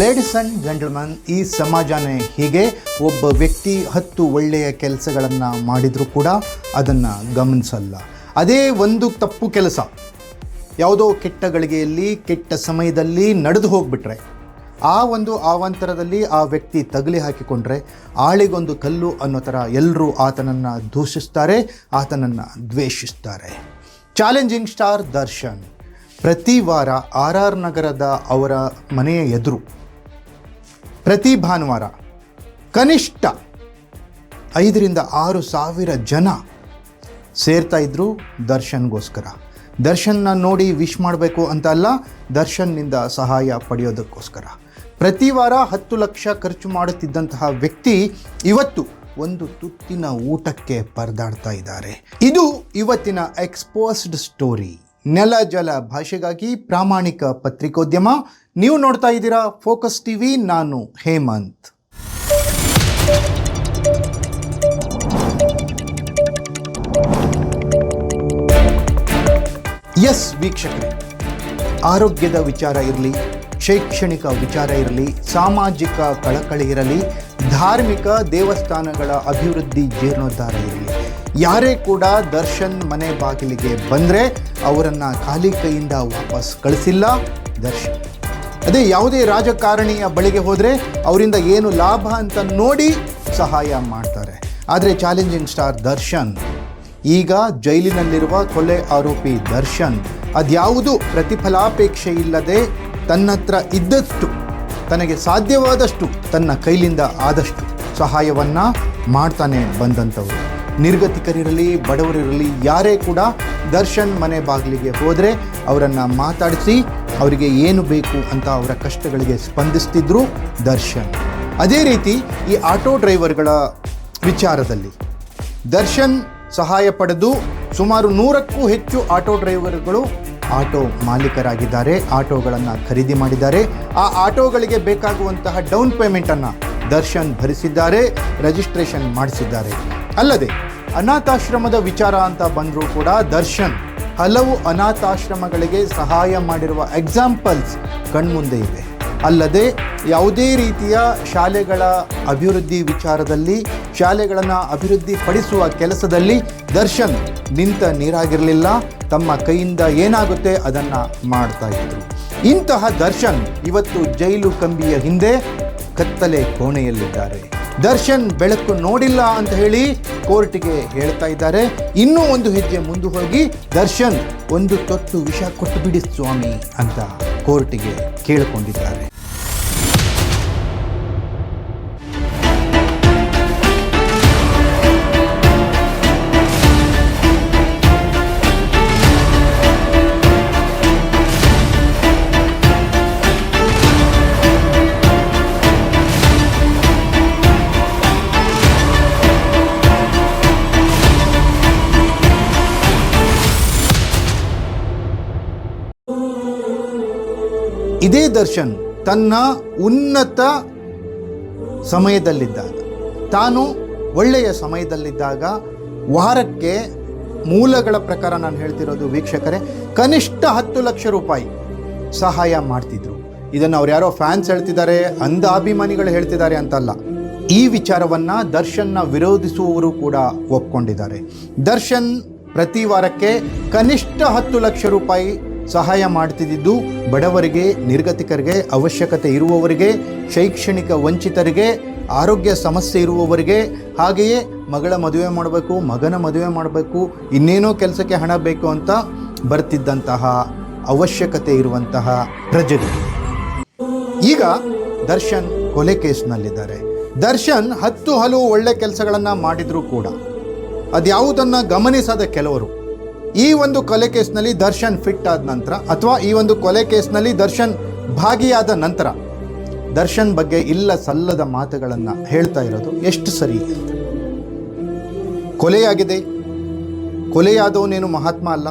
Ladies and gentleman, ಈ ಸಮಾಜನೇ ಹೀಗೆ ಒಬ್ಬ ವ್ಯಕ್ತಿ ಹತ್ತು ಒಳ್ಳೆಯ ಕೆಲಸಗಳನ್ನು ಮಾಡಿದರೂ ಕೂಡ ಅದನ್ನು ಗಮನಿಸಲ್ಲ. ಅದೇ ಒಂದು ತಪ್ಪು ಕೆಲಸ. ಯಾವುದೋ ಕೆಟ್ಟ ಗಳಿಗೆಯಲ್ಲಿ, ಕೆಟ್ಟ ಸಮಯದಲ್ಲಿ ನಡೆದು ಹೋಗ್ಬಿಟ್ರೆ, ಆ ಒಂದು ಆವಾಂತರದಲ್ಲಿ ಆ ವ್ಯಕ್ತಿ ತಗಲಿ ಹಾಕಿಕೊಂಡ್ರೆ, ಆಳಿಗೊಂದು ಕಲ್ಲು ಅನ್ನೋ ಥರ ಎಲ್ಲರೂ ಆತನನ್ನು ದೂಷಿಸ್ತಾರೆ, ಆತನನ್ನು ದ್ವೇಷಿಸ್ತಾರೆ. ಚಾಲೆಂಜಿಂಗ್ ಸ್ಟಾರ್ ದರ್ಶನ್, ಪ್ರತಿ ವಾರ ಆರ್ ಆರ್ ನಗರದ ಅವರ ಮನೆಯ ಎದುರು ಪ್ರತಿ ಭಾನುವಾರ ಕನಿಷ್ಠ ಐದರಿಂದ ಆರು ಸಾವಿರ ಜನ ಸೇರ್ತಾ ಇದ್ರು ದರ್ಶನ್ಗೋಸ್ಕರ. ದರ್ಶನ್ನ ನೋಡಿ ವಿಶ್ ಮಾಡಬೇಕು ಅಂತ ಅಲ್ಲ, ದರ್ಶನ್ನಿಂದ ಸಹಾಯ ಪಡೆಯೋದಕ್ಕೋಸ್ಕರ. ಪ್ರತಿ ವಾರ ಹತ್ತು ಲಕ್ಷ ಖರ್ಚು ಮಾಡುತ್ತಿದ್ದಂತಹ ವ್ಯಕ್ತಿ ಇವತ್ತು ಒಂದು ತುತ್ತಿನ ಊಟಕ್ಕೆ ಪರದಾಡ್ತಾ ಇದ್ದಾರೆ. ಇದು ಇವತ್ತಿನ ಎಕ್ಸ್ಪೋಸ್ಡ್ ಸ್ಟೋರಿ ನೆಲ ಜಲ ಭಾಷೆಗಾಗಿ ಪ್ರಾಮಾಣಿಕ ಪತ್ರಿಕೋದ್ಯಮ ನೀವು ನೋಡ್ತಾ ಇದ್ದೀರಾ ಫೋಕಸ್ ಟಿವಿ ನಾನು ಹೇಮಂತ್. ಎಸ್ ವೀಕ್ಷಕರೇ. ಆರೋಗ್ಯದ ವಿಚಾರ ಇರಲಿ, ಶೈಕ್ಷಣಿಕ ವಿಚಾರ ಇರಲಿ, ಸಾಮಾಜಿಕ ಕಳಕಳಿ ಇರಲಿ, ಧಾರ್ಮಿಕ ದೇವಸ್ಥಾನಗಳ ಅಭಿವೃದ್ಧಿ ಜೀರ್ಣೋದ್ಧಾರ ಇರಲಿ. ಯಾರೇ ಕೂಡ ದರ್ಶನ್ ಮನೆ ಬಾಗಿಲಿಗೆ ಬಂದರೆ ಅವರನ್ನು ಖಾಲಿ ಕೈಯಿಂದ ವಾಪಸ್ ಕಳಿಸಿಲ್ಲ, ದರ್ಶನ್. ಅದೇ ಯಾವುದೇ ರಾಜಕಾರಣಿಯ ಬಳಿಗೆ ಹೋದರೆ ಅವರಿಂದ ಏನು ಲಾಭ ಅಂತ ನೋಡಿ ಸಹಾಯ ಮಾಡ್ತಾರೆ. ಆದರೆ ಚಾಲೆಂಜಿಂಗ್ ಸ್ಟಾರ್ ದರ್ಶನ್, ಈಗ ಜೈಲಿನಲ್ಲಿರುವ ಕೊಲೆ ಆರೋಪಿ ದರ್ಶನ್, ಅದ್ಯಾವುದು ಪ್ರತಿಫಲಾಪೇಕ್ಷೆ ಇಲ್ಲದೆ ತನ್ನತ್ರ ಇದ್ದಷ್ಟು, ತನಗೆ ಸಾಧ್ಯವಾದಷ್ಟು, ತನ್ನ ಕೈಲಿಂದ ಆದಷ್ಟು ಸಹಾಯವನ್ನು ಮಾಡ್ತಾನೆ ಬಂದಂಥವರು. ನಿರ್ಗತಿಕರಿರಲಿ, ಬಡವರಿರಲಿ, ಯಾರೇ ಕೂಡ ದರ್ಶನ್ ಮನೆ ಬಾಗಿಲಿಗೆ ಹೋದರೆ ಅವರನ್ನು ಮಾತಾಡಿಸಿ ಅವರಿಗೆ ಏನು ಬೇಕು ಅಂತ ಅವರ ಕಷ್ಟಗಳಿಗೆ ಸ್ಪಂದಿಸ್ತಿದ್ರು ದರ್ಶನ್. ಅದೇ ರೀತಿ ಈ ಆಟೋ ಡ್ರೈವರ್ಗಳ ವಿಚಾರದಲ್ಲಿ ದರ್ಶನ್ ಸಹಾಯ ಪಡೆದು ಸುಮಾರು ನೂರಕ್ಕೂ ಹೆಚ್ಚು ಆಟೋ ಡ್ರೈವರ್ಗಳು ಆಟೋ ಮಾಲೀಕರಾಗಿದ್ದಾರೆ, ಆಟೋಗಳನ್ನು ಖರೀದಿ ಮಾಡಿದ್ದಾರೆ. ಆ ಆಟೋಗಳಿಗೆ ಬೇಕಾಗುವಂತಹ ಡೌನ್ ಪೇಮೆಂಟನ್ನು ದರ್ಶನ್ ಭರಿಸಿದ್ದಾರೆ, ರಿಜಿಸ್ಟ್ರೇಷನ್ ಮಾಡಿಸಿದ್ದಾರೆ. ಅಲ್ಲದೆ ಅನಾಥಾಶ್ರಮದ ವಿಚಾರ ಅಂತ ಬಂದರೂ ಕೂಡ ದರ್ಶನ್ ಹಲವು ಅನಾಥಾಶ್ರಮಗಳಿಗೆ ಸಹಾಯ ಮಾಡಿರುವ ಎಕ್ಸಾಂಪಲ್ಸ್ ಕಣ್ಮುಂದೆ ಇವೆ. ಅಲ್ಲದೆ ಯಾವುದೇ ರೀತಿಯ ಶಾಲೆಗಳ ಅಭಿವೃದ್ಧಿ ವಿಚಾರದಲ್ಲಿ, ಶಾಲೆಗಳನ್ನು ಅಭಿವೃದ್ಧಿ ಪಡಿಸುವ ಕೆಲಸದಲ್ಲಿ ದರ್ಶನ್ ನಿಂತ ನೀರಾಗಿರಲಿಲ್ಲ. ತಮ್ಮ ಕೈಯಿಂದ ಏನಾಗುತ್ತೆ ಅದನ್ನು ಮಾಡ್ತಾ ಇದ್ರು. ಇಂತಹ ದರ್ಶನ್ ಇವತ್ತು ಜೈಲು ಕಂಬಿಯ ಹಿಂದೆ ಕತ್ತಲೆ ಕೋಣೆಯಲ್ಲಿದ್ದಾರೆ. ದರ್ಶನ್ ಬೆಳಕು ನೋಡಿಲ್ಲ ಅಂತ ಹೇಳಿ ಕೋರ್ಟಿಗೆ ಹೇಳ್ತಾ ಇದ್ದಾರೆ. ಇನ್ನೂ ಒಂದು ಹೆಜ್ಜೆ ಮುಂದೆ ಹೋಗಿ ದರ್ಶನ್ ಒಂದು ತೊತ್ತು ವಿಷ ಕೊಟ್ಟು ಬಿಡಿ ಸ್ವಾಮಿ ಅಂತ ಕೋರ್ಟಿಗೆ ಕೇಳಿಕೊಂಡಿದ್ದಾರೆ. ಇದೇ ದರ್ಶನ್ ತನ್ನ ಉನ್ನತ ಸಮಯದಲ್ಲಿದ್ದಾಗ, ತಾನು ಒಳ್ಳೆಯ ಸಮಯದಲ್ಲಿದ್ದಾಗ ವಾರಕ್ಕೆ ಮೂಲಗಳ ಪ್ರಕಾರ ನಾನು ಹೇಳ್ತಿರೋದು ವೀಕ್ಷಕರೇ, ಕನಿಷ್ಠ ಹತ್ತು ಲಕ್ಷ ರೂಪಾಯಿ ಸಹಾಯ ಮಾಡ್ತಿದ್ರು. ಇದನ್ನು ಅವ್ರು ಯಾರೋ ಫ್ಯಾನ್ಸ್ ಹೇಳ್ತಿದ್ದಾರೆ, ಅಂಧ ಅಭಿಮಾನಿಗಳು ಹೇಳ್ತಿದ್ದಾರೆ ಅಂತಲ್ಲ. ಈ ವಿಚಾರವನ್ನು ದರ್ಶನ್ನ ವಿರೋಧಿಸುವವರು ಕೂಡ ಒಪ್ಕೊಂಡಿದ್ದಾರೆ. ದರ್ಶನ್ ಪ್ರತಿ ವಾರಕ್ಕೆ ಕನಿಷ್ಠ ಹತ್ತು ಲಕ್ಷ ರೂಪಾಯಿ ಸಹಾಯ ಮಾಡ್ತಿದ್ದು ಬಡವರಿಗೆ, ನಿರ್ಗತಿಕರಿಗೆ ಅವಶ್ಯಕತೆ ಇರುವವರಿಗೆ, ಶೈಕ್ಷಣಿಕ ವಂಚಿತರಿಗೆ, ಆರೋಗ್ಯ ಸಮಸ್ಯೆ ಇರುವವರಿಗೆ, ಹಾಗೆಯೇ ಮಗಳ ಮದುವೆ ಮಾಡಬೇಕು, ಮಗನ ಮದುವೆ ಮಾಡಬೇಕು, ಇನ್ನೇನೋ ಕೆಲಸಕ್ಕೆ ಹಣ ಬೇಕು ಅಂತ ಬರ್ತಿದ್ದಂತಹ ಅವಶ್ಯಕತೆ ಇರುವಂತಹ ಪ್ರಜೆಗಳು. ಈಗ ದರ್ಶನ್ ಕೊಲೆ ಕೇಸ್ನಲ್ಲಿದ್ದಾರೆ. ದರ್ಶನ್ ಹತ್ತು ಹಲವು ಒಳ್ಳೆ ಕೆಲಸಗಳನ್ನು ಮಾಡಿದರೂ ಕೂಡ, ಅದ್ಯಾವುದನ್ನು ಗಮನಿಸದ ಕೆಲವರು ಈ ಒಂದು ಕೊಲೆ ಕೇಸ್ನಲ್ಲಿ ದರ್ಶನ್ ಫಿಟ್ ಆದ ನಂತರ ಅಥವಾ ಈ ಒಂದು ಕೊಲೆ ಕೇಸ್ನಲ್ಲಿ ದರ್ಶನ್ ಭಾಗಿಯಾದ ನಂತರ ದರ್ಶನ್ ಬಗ್ಗೆ ಇಲ್ಲ ಸಲ್ಲದ ಮಾತುಗಳನ್ನು ಹೇಳ್ತಾ ಇರೋದು ಎಷ್ಟು ಸರಿ ಕೊಲೆಯಾಗಿದೆ. ಕೊಲೆಯಾದವನೇನು ಮಹಾತ್ಮ ಅಲ್ಲ.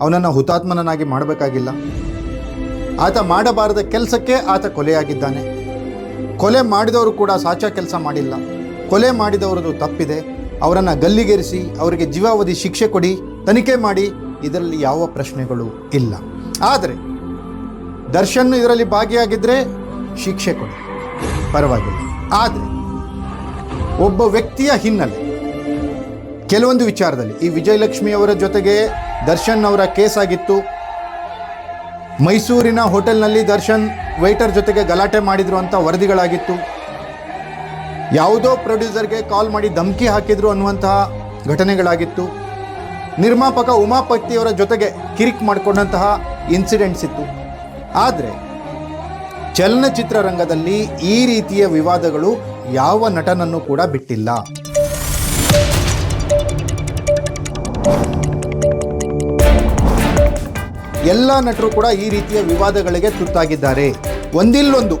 ಅವನನ್ನು ಹುತಾತ್ಮನನ್ನಾಗಿ ಮಾಡಬೇಕಾಗಿಲ್ಲ. ಆತ ಮಾಡಬಾರದ ಕೆಲಸಕ್ಕೆ ಆತ ಕೊಲೆಯಾಗಿದ್ದಾನೆ. ಕೊಲೆ ಮಾಡಿದವರು ಕೂಡ ಸಾಚಾ ಕೆಲಸ ಮಾಡಿಲ್ಲ. ಕೊಲೆ ಮಾಡಿದವರದು ತಪ್ಪಿದೆ. ಅವರನ್ನು ಗಲ್ಲಿಗೇರಿಸಿ, ಅವರಿಗೆ ಜೀವಾವಧಿ ಶಿಕ್ಷೆ ಕೊಡಿ ತನಿಖೆ ಮಾಡಿ ಇದರಲ್ಲಿ ಯಾವ ಪ್ರಶ್ನೆಗಳು ಇಲ್ಲ. ಆದರೆ ದರ್ಶನ್ ಇದರಲ್ಲಿ ಭಾಗಿಯಾಗಿದ್ದರೆ ಶಿಕ್ಷೆ ಕೊಡಿ. ಪರವಾಗಿಲ್ಲ. ಆದರೆ ಒಬ್ಬ ವ್ಯಕ್ತಿಯ ಹಿನ್ನೆಲೆ. ಕೆಲವೊಂದು ವಿಚಾರದಲ್ಲಿ ಈ ವಿಜಯಲಕ್ಷ್ಮಿ ಅವರ ಜೊತೆಗೆ ದರ್ಶನ್ ಅವರ ಕೇಸ್ ಆಗಿತ್ತು ಮೈಸೂರಿನ ಹೋಟೆಲ್ನಲ್ಲಿ ದರ್ಶನ್ ವೈಟರ್ ಜೊತೆಗೆ ಗಲಾಟೆ ಮಾಡಿದ್ರು ಅಂತ ವರದಿಗಳಾಗಿತ್ತು. ಯಾವುದೋ ಪ್ರೊಡ್ಯೂಸರ್ಗೆ ಕಾಲ್ ಮಾಡಿ ಧಮಕಿ ಹಾಕಿದ್ರು ಅನ್ನುವಂತಹ ಘಟನೆಗಳಾಗಿತ್ತು. ನಿರ್ಮಾಪಕ ಉಮಾಪತಿಯವರ ಜೊತೆಗೆ ಕಿರಿಕ್ ಮಾಡಿಕೊಂಡಂತಹ ಇನ್ಸಿಡೆಂಟ್ಸ್ ಇತ್ತು. ಆದರೆ, ಚಲನಚಿತ್ರರಂಗದಲ್ಲಿ ಈ ರೀತಿಯ ವಿವಾದಗಳು ಯಾವ ನಟನನ್ನು ಕೂಡ ಬಿಟ್ಟಿಲ್ಲ. ಎಲ್ಲ ನಟರು ಕೂಡ ಈ ರೀತಿಯ ವಿವಾದಗಳಿಗೆ ತುತ್ತಾಗಿದ್ದಾರೆ. ಒಂದಿಲ್ಲೊಂದು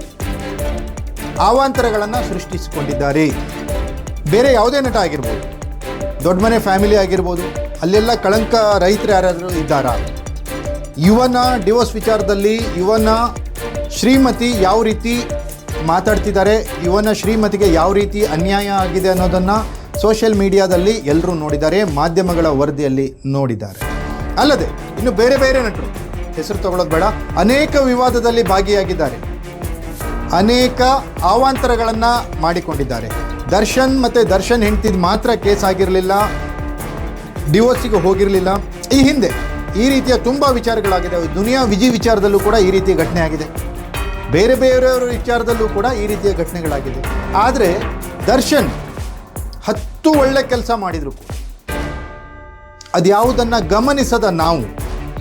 ಅವಾಂತರಗಳನ್ನು ಸೃಷ್ಟಿಸಿಕೊಂಡಿದ್ದಾರೆ. ಬೇರೆ ಯಾವುದೇ ನಟ ಆಗಿರ್ಬೋದು, ದೊಡ್ಡ ಮನೆ ಫ್ಯಾಮಿಲಿ ಆಗಿರ್ಬೋದು ಅಲ್ಲೆಲ್ಲ ಕಳಂಕ ರೈತರು ಯಾರಾದರೂ ಇದ್ದಾರಾ? ಇವನ ಡಿವೋರ್ಸ್ ವಿಚಾರದಲ್ಲಿ ಇವನ ಶ್ರೀಮತಿ ಯಾವ ರೀತಿ ಮಾತಾಡ್ತಿದ್ದಾರೆ? ಇವನ ಶ್ರೀಮತಿಗೆ ಯಾವ ರೀತಿ ಅನ್ಯಾಯ ಆಗಿದೆ ಅನ್ನೋದನ್ನು ಸೋಷಿಯಲ್ ಮೀಡಿಯಾದಲ್ಲಿ ಎಲ್ಲರೂ ನೋಡಿದ್ದಾರೆ, ಮಾಧ್ಯಮಗಳ ವರದಿಯಲ್ಲಿ ನೋಡಿದ್ದಾರೆ. ಅಲ್ಲದೆ, ಇನ್ನು ಬೇರೆ ಬೇರೆ ನಟರು, ಹೆಸರು ತಗೊಳ್ಳೋದು ಬೇಡ, ಅನೇಕ ವಿವಾದದಲ್ಲಿ ಭಾಗಿಯಾಗಿದ್ದಾರೆ. ಅನೇಕ ಅವಾಂತರಗಳನ್ನು ಮಾಡಿಕೊಂಡಿದ್ದಾರೆ. ದರ್ಶನ್ ಮತ್ತು ದರ್ಶನ್ ಹೆಂಡ್ತಿದ್ ಮಾತ್ರ ಕೇಸ್ ಆಗಿರಲಿಲ್ಲ. ಡಿವೋರ್ಸಿಗೆ ಹೋಗಿರಲಿಲ್ಲ. ಈ ಹಿಂದೆ ಈ ರೀತಿಯ ತುಂಬ ವಿಚಾರಗಳಾಗಿದೆ. ದುನಿಯಾ ವಿಜಿ ವಿಚಾರದಲ್ಲೂ ಕೂಡ ಈ ರೀತಿಯ ಘಟನೆ ಆಗಿದೆ. ಬೇರೆ ಬೇರೆಯವರ ವಿಚಾರದಲ್ಲೂ ಕೂಡ ಈ ರೀತಿಯ ಘಟನೆಗಳಾಗಿದೆ. ಆದರೆ ದರ್ಶನ್ ಹತ್ತು ಒಳ್ಳೆ ಕೆಲಸ ಮಾಡಿದರು. ಅದ್ಯಾವುದನ್ನು ಗಮನಿಸದ ನಾವು,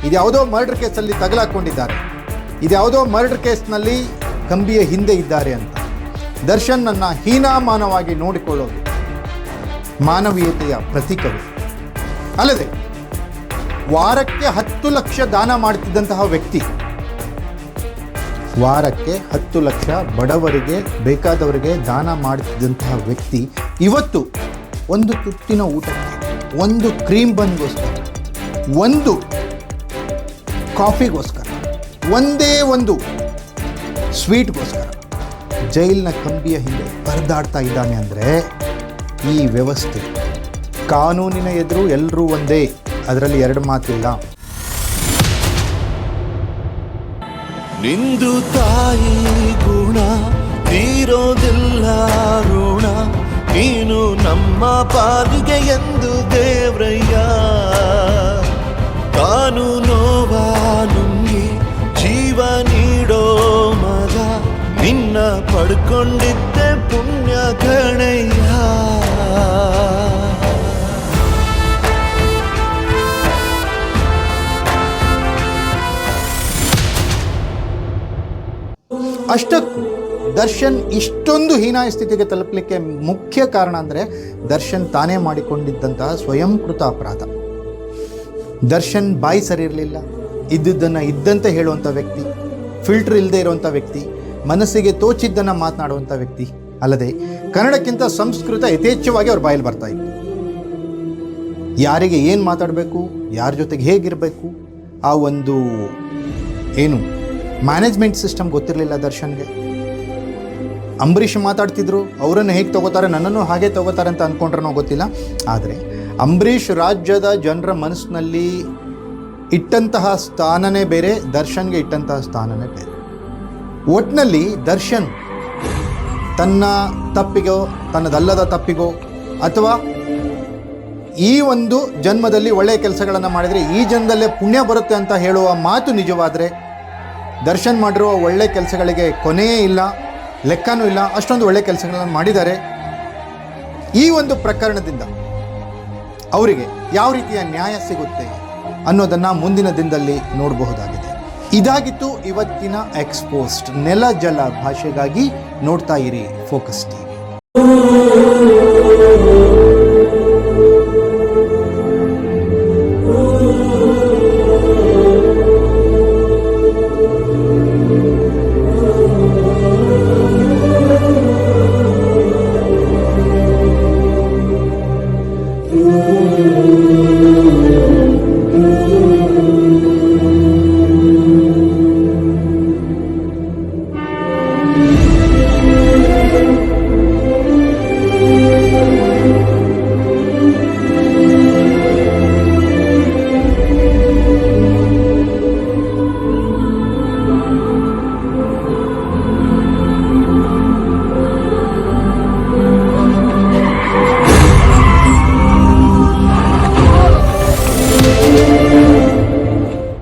ಇದ್ಯಾವುದೋ ಮರ್ಡರ್ ಕೇಸಲ್ಲಿ ತಗಲಾಕೊಂಡಿದ್ದಾರೆ, ಇದ್ಯಾವುದೋ ಮರ್ಡರ್ ಕೇಸ್ನಲ್ಲಿ ಕಂಬಿಯ ಹಿಂದೆ ಇದ್ದಾರೆ ಅಂತ. ದರ್ಶನ್ನನ್ನು ಹೀನಾಮಾನವಾಗಿ ನೋಡಿಕೊಳ್ಳೋದು ಮಾನವೀಯತೆಯ ಪ್ರತೀಕವೇ. ಅಲ್ಲದೆ, ವಾರಕ್ಕೆ ಹತ್ತು ಲಕ್ಷ ದಾನ ಮಾಡ್ತಿದ್ದಂತಹ ವ್ಯಕ್ತಿ, ವಾರಕ್ಕೆ ಹತ್ತು ಲಕ್ಷ ಬಡವರಿಗೆ ಬೇಕಾದವರಿಗೆ ದಾನ ಮಾಡ್ತಿದ್ದಂತಹ ವ್ಯಕ್ತಿ, ಇವತ್ತು ಒಂದು ತುತ್ತಿನ ಊಟಕ್ಕೆ, ಒಂದು ಕ್ರೀಮ್ ಬನ್ಗೋಸ್ಕರ ಒಂದು ಕಾಫಿಗೋಸ್ಕರ, ಒಂದೇ ಒಂದು ಸ್ವೀಟ್ಗೋಸ್ಕರ ಜೈಲಿನ ಕಂಬಿಯ ಹಿಂದೆ ಪರದಾಡ್ತಾ ಇದ್ದಾನೆ ಅಂದರೆ ಈ ವ್ಯವಸ್ಥೆ. ಕಾನೂನಿನ ಎದುರು ಎಲ್ಲರೂ ಒಂದೇ. ಅದರಲ್ಲಿ ಎರಡು ಮಾತಿಲ್ಲ. ನಿಂದು ತಾಯಿ ಗುಣ, ತೀರೋದಿಲ್ಲ ಋಣ. ನೀನು ನಮ್ಮ ಪಾಲಿಗೆ ಎಂದು ದೇವ್ರಯ್ಯ. ಕಾನೂನೋವ ನುಂಗಿ ಜೀವ ನೀಡೋ ಮಗ. ನಿನ್ನ ಪಡ್ಕೊಂಡಿದ್ದೆ ಪುಣ್ಯ ದರ್ಶನ್ ಇಷ್ಟೊಂದು ಹೀನಾಯ ಸ್ಥಿತಿಗೆ ತಲುಪಲಿಕ್ಕೆ ಮುಖ್ಯ ಕಾರಣ ಅಂದರೆ ದರ್ಶನ್ ತಾನೇ ಮಾಡಿಕೊಂಡಿದ್ದಂತಹ ಸ್ವಯಂಕೃತ ಅಪರಾಧ. ದರ್ಶನ್ ಬಾಯಿ ಸರಿ ಇರಲಿಲ್ಲ. ಇದ್ದಿದ್ದನ್ನು ಇದ್ದಂತೆ ಹೇಳುವಂಥ ವ್ಯಕ್ತಿ ಫಿಲ್ಟರ್ ಇಲ್ಲದೆ ಇರುವಂಥ ವ್ಯಕ್ತಿ, ಮನಸ್ಸಿಗೆ ತೋಚಿದ್ದನ್ನು ಮಾತನಾಡುವಂಥ ವ್ಯಕ್ತಿ ಅಲ್ಲದೆ ಕನ್ನಡಕ್ಕಿಂತ ಸಂಸ್ಕೃತ ಯಥೇಚ್ಛವಾಗಿ ಅವ್ರ ಬಾಯಲ್ಲಿ ಬರ್ತಾ ಇತ್ತು. ಯಾರಿಗೆ ಏನು ಮಾತಾಡಬೇಕು, ಯಾರ ಜೊತೆಗೆ ಹೇಗಿರಬೇಕು, ಆ ಒಂದು ಏನು ಮ್ಯಾನೇಜ್ಮೆಂಟ್ ಸಿಸ್ಟಮ್ ಗೊತ್ತಿರಲಿಲ್ಲ ದರ್ಶನ್ಗೆ. ಅಂಬರೀಷ್ ಮಾತಾಡ್ತಿದ್ರು, ಅವರನ್ನು ಹೇಗೆ ತಗೋತಾರೆ, ನನ್ನನ್ನು ಹಾಗೆ ತಗೋತಾರೆ ಅಂತ ಅಂದ್ಕೊಂಡ್ರೂ ಗೊತ್ತಿಲ್ಲ. ಆದರೆ ಅಂಬರೀಷ್ ರಾಜ್ಯದ ಜನರ ಮನಸ್ಸಿನಲ್ಲಿ ಇಟ್ಟಂತಹ ಸ್ಥಾನನೇ ಬೇರೆ, ದರ್ಶನ್ಗೆ ಇಟ್ಟಂತಹ ಸ್ಥಾನನೇ ಬೇರೆ. ಒಟ್ಟಿನಲ್ಲಿ ದರ್ಶನ್ ತನ್ನ ತಪ್ಪಿಗೋ, ತನ್ನದಲ್ಲದ ತಪ್ಪಿಗೋ, ಅಥವಾ ಈ ಒಂದು ಜನ್ಮದಲ್ಲಿ ಒಳ್ಳೆಯ ಕೆಲಸಗಳನ್ನು ಮಾಡಿದರೆ ಈ ಜನ್ಮದಲ್ಲೇ ಪುಣ್ಯ ಬರುತ್ತೆ ಅಂತ ಹೇಳುವ ಮಾತು ನಿಜವಾದರೆ ದರ್ಶನ್ ಮಾಡಿರುವ ಒಳ್ಳೆಯ ಕೆಲಸಗಳಿಗೆ ಕೊನೆಯೇ ಇಲ್ಲ. ಲೆಕ್ಕನೂ ಇಲ್ಲ, ಅಷ್ಟೊಂದು ಒಳ್ಳೆ ಕೆಲಸಗಳನ್ನು ಮಾಡಿದ್ದಾರೆ. ಈ ಒಂದು ಪ್ರಕರಣದಿಂದ ಅವರಿಗೆ ಯಾವ ರೀತಿಯ ನ್ಯಾಯ ಸಿಗುತ್ತೆ ಅನ್ನೋದನ್ನು ಮುಂದಿನ ದಿನದಲ್ಲಿ ನೋಡಬಹುದಾಗಿದೆ. ಇದಾಗಿತ್ತು ಇವತ್ತಿನ ಎಕ್ಸ್ಪೋಸ್ಟ್ ನೆಲ, ಜಲ ಭಾಷೆಗಾಗಿ ನೋಡ್ತಾ ಇರಿ ಫೋಕಸ್ ಟಿವಿ